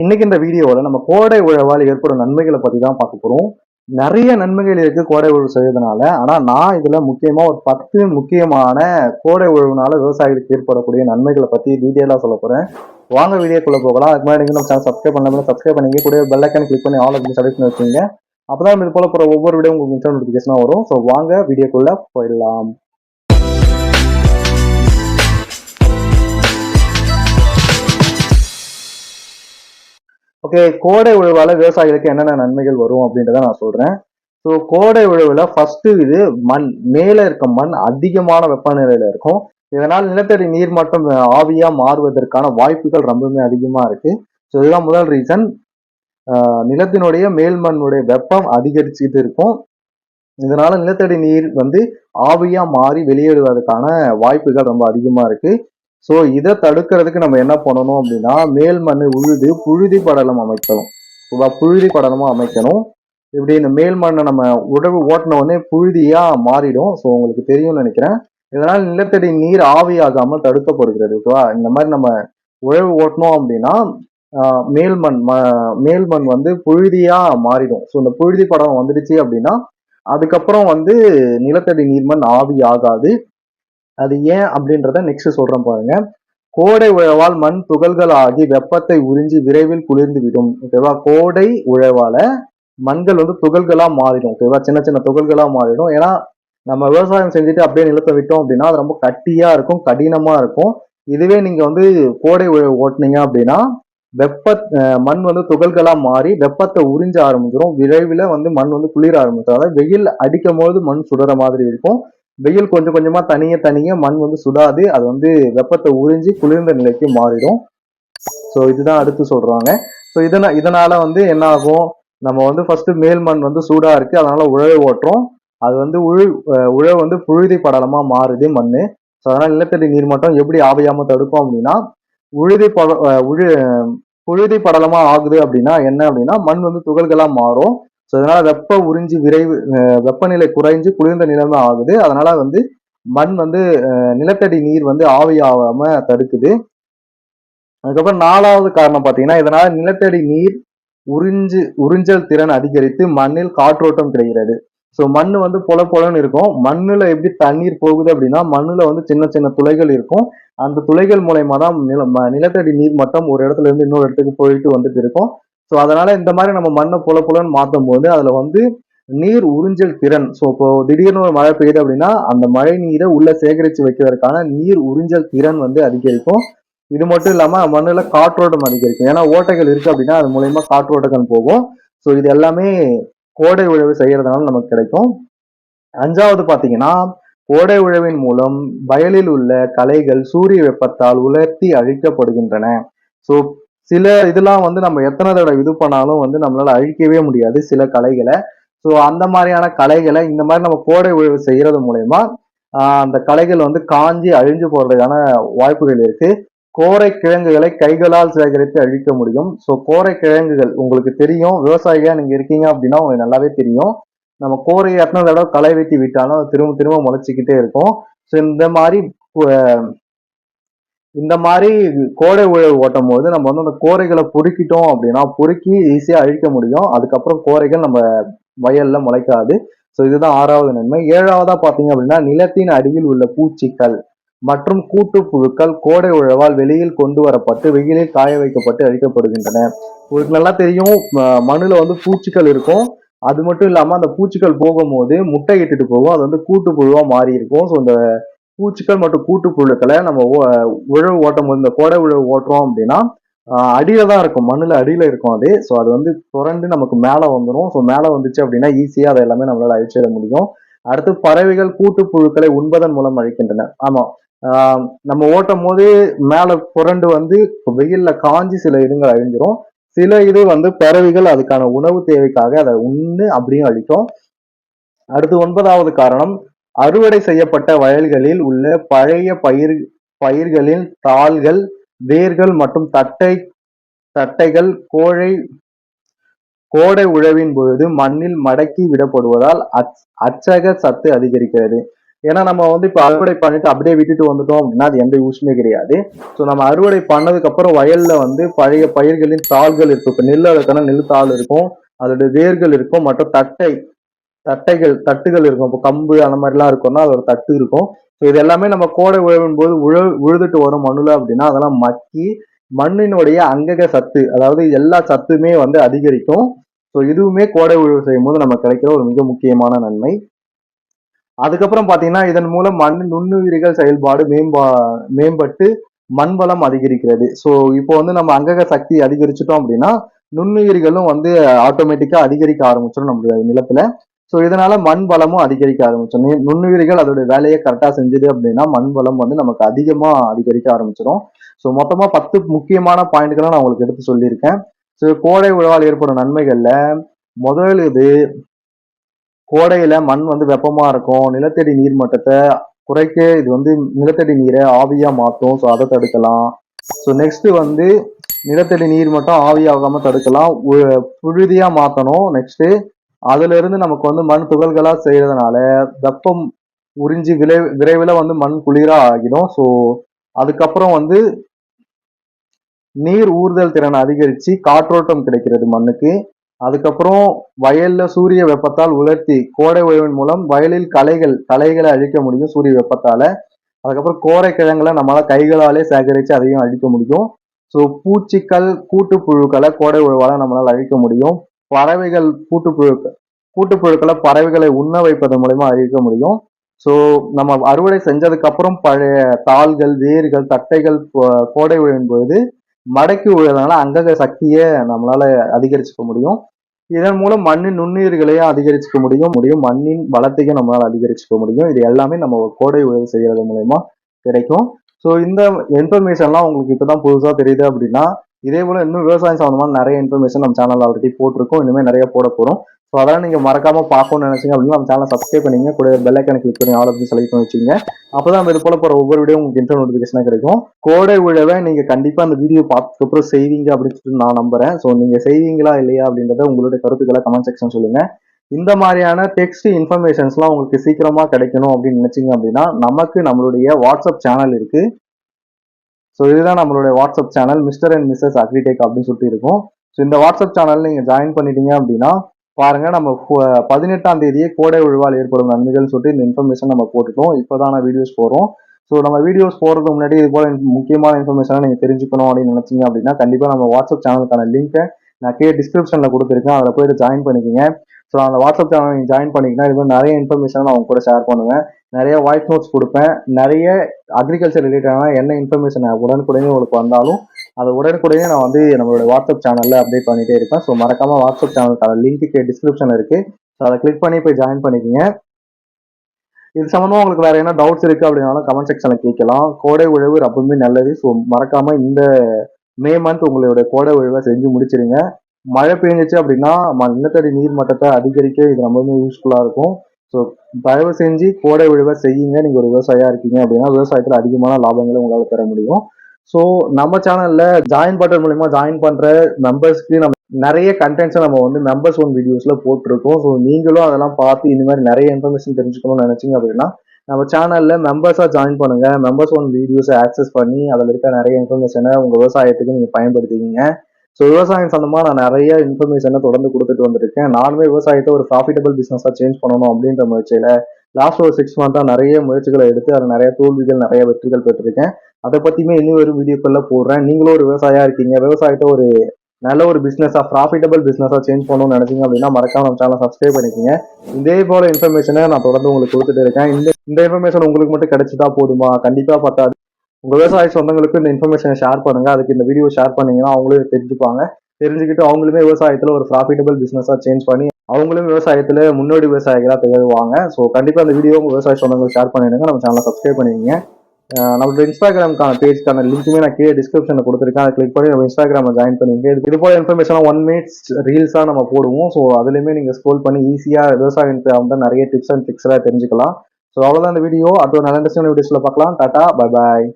இன்னைக்கு இந்த வீடியோவில் நம்ம கோடை உழவால் ஏற்படும் நன்மைகளை பற்றி தான் பார்க்க போகிறோம் நிறைய நன்மைகள் இருக்குது கோடை உழவு செய்வதனால ஆனால் நான் இதில் முக்கியமாக ஒரு பத்து முக்கியமான கோடை உழவுனால விவசாயிகளுக்கு ஏற்படக்கூடிய நன்மைகளை பற்றி டீட்டெயிலாக சொல்ல போகிறேன் வாங்க வீடியோக்குள்ளே போகலாம். அதுக்கு முன்னாடி நீங்கள் நம்ம சேனல் சப்ஸ்கிரைப் பண்ணலாம் சப்ஸ்கிரைப் பண்ணி கூட பெல் ஐக்கன் கிளிக் பண்ணி ஆல் அப்படின்னு சப்ஸ்கிரைப் பண்ணி வச்சுங்க அப்பதான் இது போல போகிற ஒவ்வொரு வீடியோ உங்களுக்கு இன்ஸ்டா நோட்டிஃபிகேஷனாக வரும். ஸோ வாங்க வீடியோக்குள்ளே போயிடலாம். ஓகே கோடை உழவால விவசாயிகளுக்கு என்னென்ன நன்மைகள் வரும் அப்படின்றத நான் சொல்கிறேன் ஸோ கோடை உழவுல ஃபஸ்ட்டு இது மண் மேலே இருக்க மண் அதிகமான வெப்பநிலையில் இருக்கும். இதனால் நிலத்தடி நீர் மட்டம் ஆவியாக மாறுவதற்கான வாய்ப்புகள் ரொம்பவுமே அதிகமாக இருக்குது ஸோ இதுதான் முதல் ரீசன் நிலத்தினுடைய மேல் மண்ணுடைய வெப்பம் அதிகரிச்சுட்டு இருக்கும். இதனால நிலத்தடி நீர் வந்து ஆவியா மாறி வெளியேறுவதற்கான வாய்ப்புகள் ரொம்ப அதிகமா இருக்கு. ஸோ இதை தடுக்கிறதுக்கு நம்ம என்ன பண்ணணும் அப்படின்னா மேல் மண் உழுது புழுதி படலம் அமைக்கணும். புழுதி படலமாக அமைக்கணும். இப்படி இந்த மேல் மண்ணை நம்ம உடவு ஓட்டின உடனே புழுதியா மாறிடும். ஸோ உங்களுக்கு தெரியும்னு நினைக்கிறேன். இதனால் நிலத்தடி நீர் ஆவியாகாமல் தடுக்கப்படுகிறது. ஓகேவா இந்த மாதிரி நம்ம உழவு ஓட்டினோம் அப்படின்னா மேல்மண் மேல் மண் ம- மேல் மண் வந்து புழுதியா மாறிடும். ஸோ இந்த புழுதி படம் வந்துடுச்சு அப்படின்னா அதுக்கப்புறம் வந்து நிலத்தடி நீர்மண் ஆவி ஆகாது அது ஏன் அப்படின்றத நெக்ஸ்ட் சொல்றேன் பாருங்க. கோடை உழவால் மண் துகள்கள் ஆகி வெப்பத்தை உறிஞ்சி விரைவில் குளிர்ந்து விடும் ஓகேவா கோடை உழவால மண்கள் வந்து துகள்களா மாறிடும். ஓகேவா சின்ன சின்ன துகள்களா மாறிடும். ஏன்னா நம்ம விவசாயம் செஞ்சுட்டு அப்படியே நிலத்தை விட்டோம் அப்படின்னா அது ரொம்ப கட்டியா இருக்கும் கடினமா இருக்கும். இதுவே நீங்க வந்து கோடை உழவு ஓட்டுனீங்க அப்படின்னா வெப்ப மண் வந்து துகள்களா மாறி வெப்பத்தை உறிஞ்ச ஆரம்பிச்சிடும் விரைவில் வந்து மண் வந்து குளிர ஆரம்பிச்சிடும் அதாவது வெயில் அடிக்கும் போது மண் சுடுற மாதிரி இருக்கும். வெயில் கொஞ்சம் கொஞ்சமா தனிய தனிய மண் வந்து சுடாது. அது வந்து வெப்பத்தை உறிஞ்சி குளிர்ந்த நிலைக்கு மாறிடும். ஸோ இதுதான் அடுத்து சொல்றாங்க. ஸோ இதனால் இதனால வந்து என்ன ஆகும் நம்ம வந்து ஃபர்ஸ்ட் மேல் மண் வந்து சூடா இருக்கு. அதனால உழவு ஓட்டுறோம். அது வந்து உழு உழவு வந்து புழுதி படலமா மாறுது மண் ஸோ அதனால நிலத்தடி நீர் மட்டம் எப்படி ஆவியாமல் தடுக்கும் அப்படின்னா உழுதி பட உழு புழுதி படலமா ஆகுது அப்படின்னா என்ன அப்படின்னா மண் வந்து துகள்களா மாறும். ஸோ அதனால வெப்ப உறிஞ்சி விரைவு வெப்பநிலை குறைஞ்சு குளிர்ந்த நிலைமை ஆகுது. அதனால வந்து மண் வந்து நிலத்தடி நீர் வந்து ஆவியாகாம தடுக்குது. அதுக்கப்புறம் நாலாவது காரணம் பார்த்தீங்கன்னா இதனால நிலத்தடி நீர் உறிஞ்சு உறிஞ்சல் திறன் அதிகரித்து மண்ணில் காற்றோட்டம் கிடைக்கிறது. ஸோ மண் வந்து பொல பொலன்னு இருக்கும். மண்ணில் எப்படி தண்ணீர் போகுது அப்படின்னா மண்ணில் வந்து சின்ன சின்ன துளைகள் இருக்கும். அந்த துளைகள் மூலயமா தான் நில நிலத்தடி நீர் மட்டம் ஒரு இடத்துல இருந்து இன்னொரு இடத்துக்கு போயிட்டு வந்துட்டு இருக்கும். ஸோ அதனால இந்த மாதிரி நம்ம மண்ணை புல புலன்னு மாற்றும் போது அதில் வந்து நீர் உறிஞ்சல் திறன். ஸோ இப்போ திடீர்னு ஒரு மழை பெய்யுது அப்படின்னா அந்த மழை நீரை உள்ள சேகரித்து வைக்கிறதுக்கான நீர் உறிஞ்சல் திறன் வந்து அதிகரிக்கும். இது மட்டும் இல்லாமல் மண்ணில் காற்றோட்டம் அதிகரிக்கும். ஏன்னா ஓட்டைகள் இருக்கு அப்படின்னா அது மூலயமா காற்றோட்டங்கள் போகும். ஸோ இது எல்லாமே கோடை உழவு செய்கிறதுனால நமக்கு கிடைக்கும். அஞ்சாவது பார்த்தீங்கன்னா கோடை உழவின் மூலம் வயலில் உள்ள கலைகள் சூரிய வெப்பத்தால் உலர்த்தி அழிக்கப்படுகின்றன. ஸோ சில இதெல்லாம் வந்து நம்ம எத்தனை தடவை இது பண்ணாலும் வந்து நம்மளால அழிக்கவே முடியாது சில கலைகளை. ஸோ அந்த மாதிரியான கலைகளை இந்த மாதிரி நம்ம கோடை உழவு செய்யறது மூலயமா அந்த கலைகள் வந்து காஞ்சி அழிஞ்சு போறதுக்கான வாய்ப்புகள் இருக்கு. கோரை கிழங்குகளை கைகளால் சேகரித்து அழிக்க முடியும். ஸோ கோரை கிழங்குகள் உங்களுக்கு தெரியும். விவசாயியா நீங்க இருக்கீங்க அப்படின்னா உங்களுக்கு நல்லாவே தெரியும். நம்ம கோரையை எத்தனை தடவை களை வெட்டி விட்டாலும் திரும்ப திரும்ப முளைச்சிக்கிட்டே இருக்கும். ஸோ இந்த மாதிரி இந்த மாதிரி கோடை உழவு ஓட்டும் போது நம்ம வந்து அந்த கோரைகளை பொறுக்கிட்டோம் அப்படின்னா பொறுக்கி ஈஸியாக அழிக்க முடியும். அதுக்கப்புறம் கோரைகள் நம்ம வயல்ல முளைக்காது. ஸோ இதுதான் ஆறாவது நன்மை. ஏழாவதா பார்த்தீங்க அப்படின்னா நிலத்தின் அடியில் உள்ள பூச்சிகள் மற்றும் கூட்டு புழுக்கள் கோடை உழவால் வெளியில் கொண்டு வரப்பட்டு வெயிலில் காய வைக்கப்பட்டு அழிக்கப்படுகின்றன. உங்களுக்கு நல்லா தெரியும் மண்ணில் வந்து பூச்சிகள் இருக்கும். அது மட்டும் இல்லாமல் அந்த பூச்சிகள் போகும்போது முட்டை இட்டுட்டு போகும். அது வந்து கூட்டுப்புழுவா மாறி இருக்கும் ஸோ இந்த பூச்சிகள் மற்றும் கூட்டுப்புழுக்களை நம்ம ஓ- உழவு ஓட்டும் போது இந்த கோடை உழவு ஓட்டுறோம் அப்படின்னா அடியில தான் இருக்கும். மண்ணில் அடியில இருக்கும் அது. ஸோ அது வந்து புரண்டு நமக்கு மேலே வந்துடும் ஸோ மேலே வந்துச்சு அப்படின்னா ஈஸியாக அதை எல்லாமே நம்மளால அழிச்சிட முடியும். அடுத்து பறவைகள் கூட்டுப்புழுக்களை உண்பதன் மூலம் அழிக்கின்றன. ஆமா. நம்ம ஓட்டும் போது மேலே புரண்டு வந்து வெயில்ல காஞ்சி சில இதுங்கள் அழிஞ்சிரும். சில இது வந்து பறவைகள் அதுக்கான உணவு தேவைக்காக அதை உண்ணு அப்படியும் அழிக்கும். அடுத்து ஒன்பதாவது காரணம் அறுவடை செய்யப்பட்ட வயல்களில் உள்ள பழைய பயிர் பயிர்களின் தாள்கள் வேர்கள் மற்றும் தட்டை தட்டைகள் கோழை கோடை உழவின் பொழுது மண்ணில் மடக்கி விடப்படுவதால் அச்- அச்சக சத்து அதிகரிக்கிறது. ஏன்னா நம்ம வந்து இப்போ அறுவடை பண்ணிட்டு அப்படியே விட்டுட்டு வந்துட்டோம் அப்படின்னா அது எந்த யூஸ்மே கிடையாது. ஸோ நம்ம அறுவடை பண்ணதுக்கு அப்புறம் வயல்ல வந்து பழைய பயிர்களின் தாள்கள் இருக்கும். இப்போ நெல் அதுக்கான நெல் தாள் இருக்கும். அதோட வேர்கள் இருக்கும். மற்றும் தட்டை தட்டைகள் தட்டுகள் இருக்கும். இப்போ கம்பு அந்த மாதிரிலாம் இருக்கும்னா அதோட தட்டு இருக்கும். ஸோ இது எல்லாமே நம்ம கோடை உழவின் போது உழ உழுதுட்டு வரும் மண்ணுல அப்படின்னா அதெல்லாம் மக்கி மண்ணினுடைய அங்கக சத்து அதாவது எல்லா சத்துமே வந்து அதிகரிக்கும். ஸோ இதுவுமே கோடை உழவு செய்யும் போது நம்ம கிடைக்கிற ஒரு மிக முக்கியமான நன்மை. அதுக்கப்புறம் பார்த்தீங்கன்னா இதன் மூலம் மண் நுண்ணுயிரிகள் செயல்பாடு மேம்பா மேம்பட்டு மண் வளம் அதிகரிக்கிறது. ஸோ இப்போ வந்து நம்ம அங்கக சக்தி அதிகரிச்சிட்டோம் அப்படின்னா நுண்ணுயிரிகளும் வந்து ஆட்டோமேட்டிக்காக அதிகரிக்க ஆரம்பிச்சிடும் நம்மளுடைய நிலத்துல. ஸோ இதனால மண் வளமும் அதிகரிக்க ஆரம்பிச்சிடும் நுண்ணுயிரிகள் அதோட வேலையை கரெக்டாக செஞ்சது அப்படின்னா மண் வளம் வந்து நமக்கு அதிகமாக அதிகரிக்க ஆரம்பிச்சிடும் ஸோ மொத்தமாக பத்து முக்கியமான பாயிண்ட்களை நான் உங்களுக்கு எடுத்து சொல்லியிருக்கேன். ஸோ கோடை உழவால் ஏற்படும் நன்மைகளில் முதல் இது கோடையில மண் வந்து வெப்பமா இருக்கும். நிலத்தடி நீர் மட்டத்தை குறைக்க இது வந்து நிலத்தடி நீரை ஆவியா மாற்றும் ஸோ அதை தடுக்கலாம். ஸோ நெக்ஸ்ட் வந்து நிலத்தடி நீர் மட்டும் ஆவியாகாம தடுக்கலாம். உ- புழுதியா மாற்றணும் நெக்ஸ்ட் அதுல இருந்து நமக்கு வந்து மண் துகள்களா செய்யறதுனால வெப்பம் உறிஞ்சி விளை விரைவில் வந்து மண் குளிரா ஆகிடும். ஸோ அதுக்கப்புறம் வந்து நீர் ஊறுதல் திறன் அதிகரித்து காற்றோட்டம் கிடைக்கிறது மண்ணுக்கு. அதுக்கப்புறம் வயல்ல சூரிய வெப்பத்தால் உலர்த்தி கோடை உழவின் மூலம் வயலில் களைகள் களைகளை அழிக்க முடியும் சூரிய வெப்பத்தால. அதுக்கப்புறம் கோரை கிழங்குல நம்மளால கைகளாலே சேகரித்து அதையும் அழிக்க முடியும். ஸோ பூச்சிகள் கூட்டுப்புழுக்களை கோடை உழவால நம்மளால் அழிக்க முடியும். பறவைகள் கூட்டுப்புழுக்கள் கூட்டுப்புழுக்களை பறவைகளை உண்ண வைப்பதன் மூலயமா அழிக்க முடியும். ஸோ நம்ம அறுவடை செஞ்சதுக்கு அப்புறம் பழைய தாள்கள் வேர்கள் தட்டைகள் கோடை விழும் பொழுது மடக்கி விழுறதுனால அங்கக சக்தியை நம்மளால அதிகரிச்சுக்க முடியும். இதன் மூலம் மண்ணின் நுண்ணுயிர்களையும் அதிகரிச்சுக்க முடியும். முடியும். மண்ணின் வளத்தையும் நம்மளால அதிகரிச்சுக்க முடியும். இது எல்லாமே நம்ம கோடை உழவு செய்யறது மூலயமா கிடைக்கும். ஸோ இந்த இன்ஃபர்மேஷன்லாம் உங்களுக்கு இப்போதான் புதுசாக தெரியுது அப்படின்னா இதே போல இன்னும் விவசாயம் சம்மந்தமான நிறைய இன்ஃபர்மேஷன் நம்ம சேனல் ஆல்ரெடி போட்டிருக்கோம். இனிமேல் நிறைய போட போறோம். ஸோ அதெல்லாம் நீங்க மறக்காம பார்க்கணும்னு நினைச்சீங்க அப்படின்னா நம்ம சேனல் சப்ஸ்கிரைப் பண்ணீங்க கூட பெல் ஐக்கனை கிளிக் பண்ணி ஆல் அப்படின்னு செலக்ட் பண்ணி வச்சுங்க அப்பதான் நம்ம இது போல போற ஒவ்வொரு வீடியோ உங்களுக்கு இன்டர் நோட்டிஃபிகேஷனா கிடைக்கும். கோடை விழவை நீங்க கண்டிப்பா அந்த வீடியோ பார்த்ததுக்கு அப்புறம் செய்வீங்க அப்படின்னு சொல்லிட்டு நான் நம்புறேன். ஸோ நீங்க செய்வீங்களா இல்லையா அப்படின்றத உங்களுடைய கருத்துக்களை கமெண்ட் செக்ஷன் சொல்லுங்க. இந்த மாதிரியான டெக்ஸ்ட் இன்ஃபர்மேஷன்ஸ்லாம் உங்களுக்கு சீக்கிரமா கிடைக்கணும் அப்படின்னு நினச்சிங்க அப்படின்னா நமக்கு நம்மளுடைய வாட்ஸ்அப் சேனல் இருக்கு. ஸோ இதுதான் நம்மளுடைய WhatsApp channel mister and missus agritech அப்படின்னு சொல்லிட்டு இருக்கும். ஸோ இந்த வாட்ஸ்அப் சேனல் நீங்கள் ஜாயின் பண்ணிட்டீங்க அப்படின்னா பாருங்க நம்ம பதினெட்டாம் தேதியே கோடை உழுவால் ஏற்படும் நன்மைகள் சொல்லிட்டு இந்த இன்ஃபர்மேஷன் நம்ம போட்டுட்டோம். இப்போதான் வீடியோஸ் போகிறோம் ஸோ நம்ம வீடியோஸ் போகிறதுக்கு முன்னாடி இது போல முக்கியமான இன்ஃபர்மேஷனை நீங்கள் தெரிஞ்சுக்கணும் அப்படின்னு நினச்சிங்க அப்படின்னா கண்டிப்பாக நம்ம வாட்ஸ்அப் சேனலுக்கான லிங்கை நான் கீழே டிஸ்கிரிப்ஷனில் கொடுத்துருக்கேன். அதில் போயிட்டு ஜாயின் பண்ணிக்கங்க. ஸோ அந்த வாட்ஸ்அப் சேனல் நீங்கள் ஜாயின் பண்ணிங்கன்னா இது மாதிரி நிறைய இன்ஃபர்மேஷன் நான் உங்க கூட ஷேர் பண்ணுவேன். நிறைய வாய்ஸ் நோட்ஸ் கொடுப்பேன். நிறைய அக்ரிகல்ச்சர் ரிலேட்டடான என்ன இன்ஃபர்மேஷன் உடனுக்குடனே உங்களுக்கு வந்தாலும் அதை உடனுக்குடனே நான் வந்து நம்மளோட வாட்ஸ்அப் சேனலில் அப்டேட் பண்ணிகிட்டே இருப்பேன். ஸோ மறக்காமல் வாட்ஸ்அப் சேனலுக்கான லிங்க்கு டிஸ்கிரிப்ஷன் இருக்குது ஸோ அதை கிளிக் பண்ணி போய் ஜாயின் பண்ணிக்கங்க. இது சம்மந்தமாக உங்களுக்கு வேறு என்ன டவுட்ஸ் இருக்குது அப்படின்னாலும் கமெண்ட் செக்ஷனில் கேட்கலாம். கோடை உழவு ரொம்பவுமே நல்லது. ஸோ மறக்காமல் இந்த மே மந்த் உங்களுடைய கோடை உழவை செஞ்சு முடிச்சிருங்க. மழை பெஞ்சிச்சு அப்படின்னா ம- நிலத்தடி நீர் மட்டத்தை அதிகரிக்க இது ரொம்பவுமே யூஸ்ஃபுல்லாக இருக்கும். ஸோ தயவு செஞ்சு கோடை உழவை செய்யுங்க. நீங்கள் ஒரு விவசாயியாக இருக்கீங்க அப்படின்னா விவசாயத்தில் அதிகமான லாபங்களை உங்களால் பெற முடியும். ஸோ நம்ம சேனலில் ஜாயின் பட்டன் மூலயமா ஜாயின் பண்ணுற மெம்பர்ஸ்க்கு நம்ம நிறைய கண்டென்ட்ஸை நம்ம வந்து மெம்பர்ஸ் ஒன் வீடியோஸில் போட்டிருக்கோம். ஸோ நீங்களும் அதெல்லாம் பார்த்து இந்த மாதிரி நிறைய இன்ஃபர்மேஷன் தெரிஞ்சுக்கணும்னு நினச்சிங்க அப்படின்னா நம்ம சேனலில் மெம்பர்ஸாக ஜாயின் பண்ணுங்கள் மெம்பர்ஸ் ஒன் வீடியோஸை ஆக்சஸ் பண்ணி அதில் இருக்க நிறைய இன்ஃபர்மேஷனை உங்கள் விவசாயத்துக்கு நீங்கள் பயன்படுத்திக்கிங்க. ஸோ விவசாயம் சம்மந்தமாக நான் நிறைய இன்ஃபர்மேஷனை தொடர்ந்து கொடுத்துட்டு வந்திருக்கேன். நானுமே விவசாயத்தை ஒரு ப்ராஃபிட்டபிள் பிஸ்னஸாக சேஞ்ச் பண்ணணும் அப்படின்ற முயற்சியில் லாஸ்ட் ஒரு சிக்ஸ் மந்த்தாக நிறைய முயற்சிகளை எடுத்து அதில் நிறைய தோல்விகள் நிறைய வெற்றிகள் பெற்றிருக்கேன். அதை பற்றியுமே இன்னும் ஒரு வீடியோக்குள்ளே போடுறேன். நீங்களும் ஒரு விவசாயியாக இருக்கீங்க. விவசாயத்தை ஒரு நல்ல ஒரு பிஸ்னஸாக ப்ராஃபிட்டபிள் பிஸ்னஸாக சேஞ்ச் பண்ணணும்னு நினச்சிங்க அப்படின்னா மறக்காம நம்ம சேனல் சப்ஸ்கிரைப் பண்ணிக்கோங்க. இதே போல இன்ஃபர்மேஷனை நான் தொடர்ந்து உங்களுக்கு கொடுத்துட்டு இருக்கேன். இந்த இந்த இன்ஃபர்மேஷன் உங்களுக்கு மட்டும் கிடைச்சிட்டா போதுமா? கண்டிப்பாக பத்தாது. உங்க விவசாய சொந்தங்களுக்கு இந்த இன்ஃபர்மேஷனை ஷேர் பண்ணுங்க. அதுக்கு இந்த வீடியோ ஷேர் பண்ணீங்கன்னா அவங்களும் தெரிஞ்சுப்பாங்க. தெரிஞ்சுக்கிட்டு அவங்களுமே விவசாயத்துல ஒரு ப்ராஃபிட்டபிள் பிசினஸா சேஞ்ச் பண்ணி அவங்களும் விவசாயத்துல முன்னோடி விவசாயிகளா திகழ்வாங்க. ஸோ கண்டிப்பா அந்த வீடியோ உங்க விவசாய சொந்தங்களுக்கு ஷேர் பண்ணிடுங்க. நம்ம சேனலை சப்ஸ்கிரைப் பண்ணிக்கங்க நம்மளோட இன்ஸ்டாகிராம்க்கான பேஜ்க்கான லிங்க்குமே நான் கீழே டிஸ்கிரிப்ஷனில் கொடுத்துருக்கேன். அதை கிளிக் பண்ணி நம்ம இன்ஸ்டாகிராமில் ஜாயின் பண்ணிங்க இது போல இன்ஃபர்மேஷன் ஒன் மினிட்ஸ் ரீல்ஸாக நம்ம போடுவோம். ஸோ அதுலேயுமே நீங்கள் ஸ்க்ரோல் பண்ணி ஈஸியாக விவசாயம் வந்து நிறைய டிப்ஸ் அண்ட் ட்ரிக்ஸ்லாம் தெரிஞ்சுக்கலாம். ஸோ அவ்வளோதான் இந்த வீடியோ அடுத்த நல்ல இன்ட்ரெஸ்டிங் வீடியோஸில் பார்க்கலாம். Tata bye bye